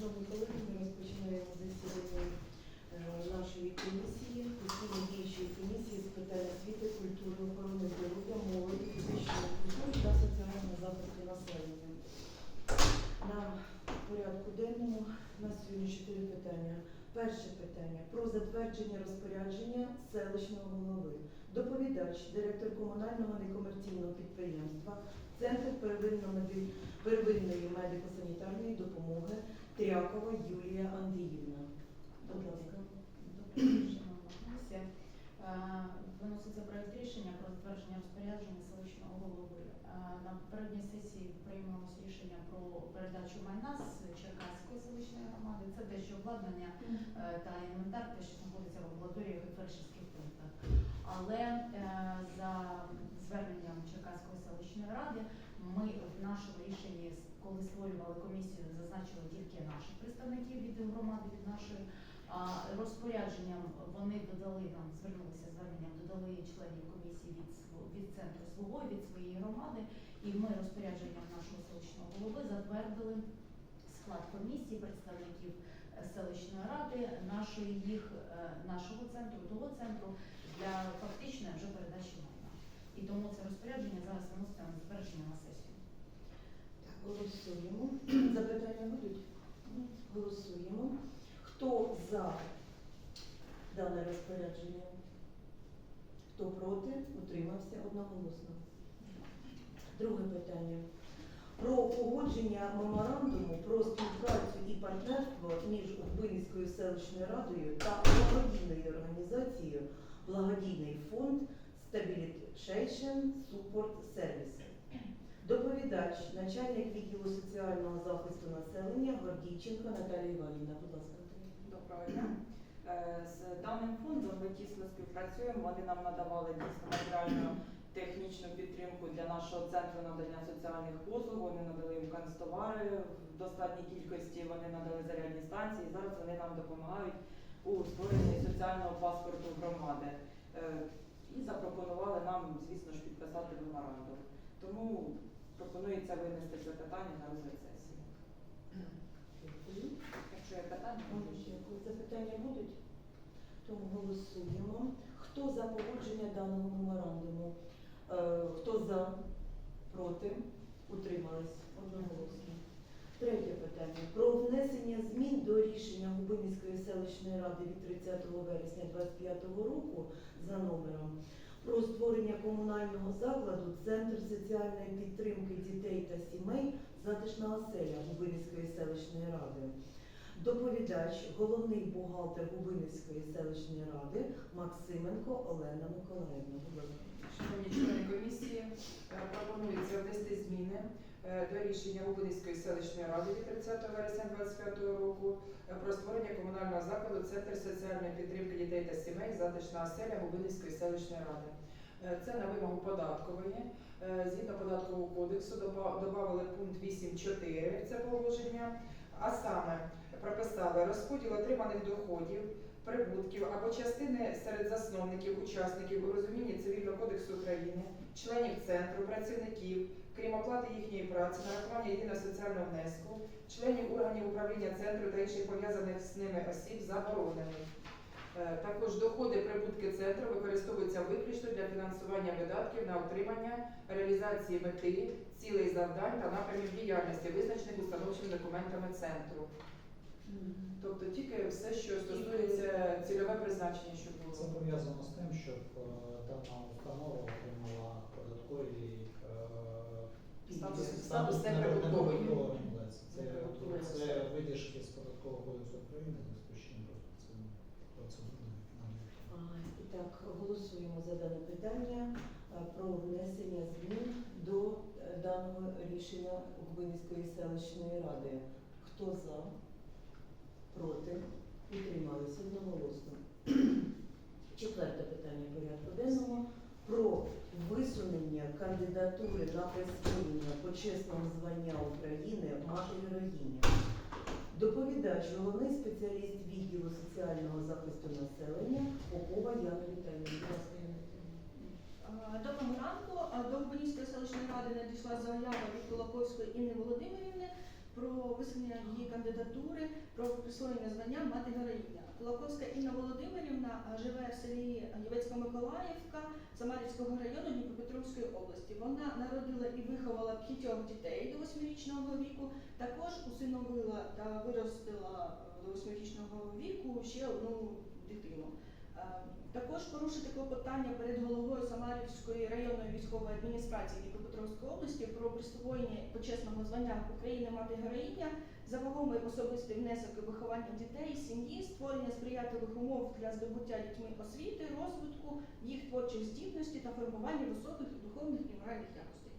Шановні колеги, ми розпочинаємо засідання е, нашої комісії, постійно діючої комісії з питань освіти, культури, охорони здоров'я, молоді, фізичної культури та соціального захисту населення. На порядку денному у нас сьогодні чотири питання. Перше питання про затвердження розпорядження селищного голови. Доповідач, директор комунального некомерційного підприємства, Центр первинної медико-санітарної допомоги Трякова Юлія Андріївна. Будь ласка. Е, виноситься проект рішення про затвердження розпорядження селищного голови. Е, На попередній сесії приймалося рішення про передачу майна з Черкаської селищної громади. Це дещо обладнання е, та інвентар, те, що знаходиться в амбулаторіях і фельдшерських пунктах. Але за зверненням Черкаської селищної ради ми в нашому рішенні, коли створювали комісію, зазначили тільки наших представників від громади, від нашої. Розпорядженням вони додали нам, звернулися зверненням, додали членів комісії від від центру свого, від своєї громади, і ми розпорядженням нашого селищного голови затвердили склад комісії, представників е, селищної ради, нашої їх, е, нашого центру, того центру для фактичної вже передачі майна. І тому це розпорядження зараз виноситься на затвердження на сесію. Голосуємо. Запитання будуть? Голосуємо. Хто за дане розпорядження? Хто проти? Утримався одноголосно. Друге питання. Про погодження меморандуму про співпрацю і партнерство між Охбинською селищною радою та благодійною організацією Благодійний фонд Stabilization Support Services. Доповідач, начальник відділу соціального захисту населення Гордійченко Наталія Іванівна. Будь ласка. Доброго дня. Е, З даним фондом ми тісно співпрацюємо. Вони нам надавали дійсно матеріальну технічну підтримку для нашого центру надання соціальних послуг. Вони надали їм канцтовари в достатній кількості. Вони надали зарядні станції. Зараз вони нам допомагають у створенні соціального паспорту громади. Е, І запропонували нам, звісно ж, підписати меморандум. Тому пропонується винести це питання на розгляд сесії. Дякую. Якщо є питання, можу ще. Дякую. Запитання будуть? Тому голосуємо. Хто за погодження даного меморандуму? Е, Хто за? Проти? Утримались? Одноголосно. Третє питання. Про внесення змін до рішення Губинської селищної ради від 30 вересня 2025 року за номером про створення комунального закладу Центр соціальної підтримки дітей та сімей затишна оселя Губинської селищної ради. Доповідач, головний бухгалтер Губинівської селищної ради Максименко Олена Миколаївна. Шановні члени комісії, е, пропонується внести зміни до рішення Губинської селищної ради від 30 вересня 2025 року е, про створення комунального закладу Центр соціальної підтримки дітей та сімей затишна оселя Губинської селищної ради. Е, Це на вимогу податкової. Е, Згідно податкового кодексу додали пункт 8.4 це положення, а саме прописали розподіл отриманих доходів прибутків або частини серед засновників, учасників у розумінні Цивільного кодексу України, членів центру, працівників, крім оплати їхньої праці, нарахування єдиного соціального внеску, членів органів управління центру та інших пов'язаних з ними осіб заборонених. Е, Також доходи прибутки центру використовуються виключно для фінансування видатків на утримання, реалізації мети, цілей завдань та напрямів діяльності, визначених установчими документами центру. Тобто тільки все, що стосується призначення, що Це пов'язано з тим, щоб е, дана установа отримала податкові е, Статус- статус статус не- неприбуткової. Це, це видержки з податкового кодексу України, в зв'язку з чим виконання. А, І так, голосуємо за дане питання е, про внесення змін до е, даного рішення Губинської селищної ради. Хто за? Проти? Утримались одноголосно. Четверте питання порядку денного про висунення кандидатури на присвоєння почесного звання України мати героїня. Доповідач, головний спеціаліст відділу соціального захисту населення Попова Яна Віталіївна. Е, Доброго ранку. Е, До Губинівської селищної ради надійшла заява від Кулаковської Інни Володимирівни про висунення її кандидатури про присвоєння звання мати героїня. Кулаковська Інна Володимирівна живе в селі Євецько-Миколаївка Самарівського району Дніпропетровської області. Вона народила і виховала п'ятьох дітей до восьмирічного віку. Також усиновила та виростила до восьмирічного віку ще одну дитину. Е, Також порушити клопотання перед головою Самарівської районної військової адміністрації Дніпропетровської області про присвоєння почесного звання України мати героїня за вагомий особистий внесок у виховання дітей, сім'ї, створення сприятливих умов для здобуття дітьми освіти, розвитку їх творчих здібностей та формування високих духовних і моральних якостей.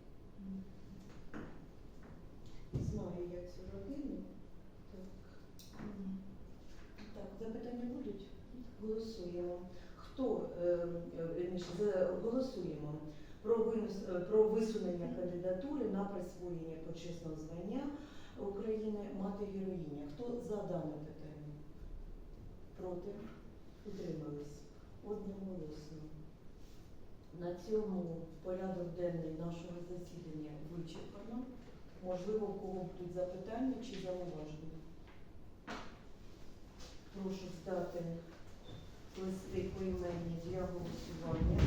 Знаю я цю родину. Так. Так, запитання будуть? Голосуємо. Хто е, е, вірніше, за- винос е, про висунення кандидатури на присвоєння почесного звання України мати героїня. Хто за дане питання? Проти? Утримались? Одноголосно. На цьому порядок денний нашого засідання вичерпано. Можливо, у кого будуть запитання чи зауваження. Прошу здати листи поіменні для голосування.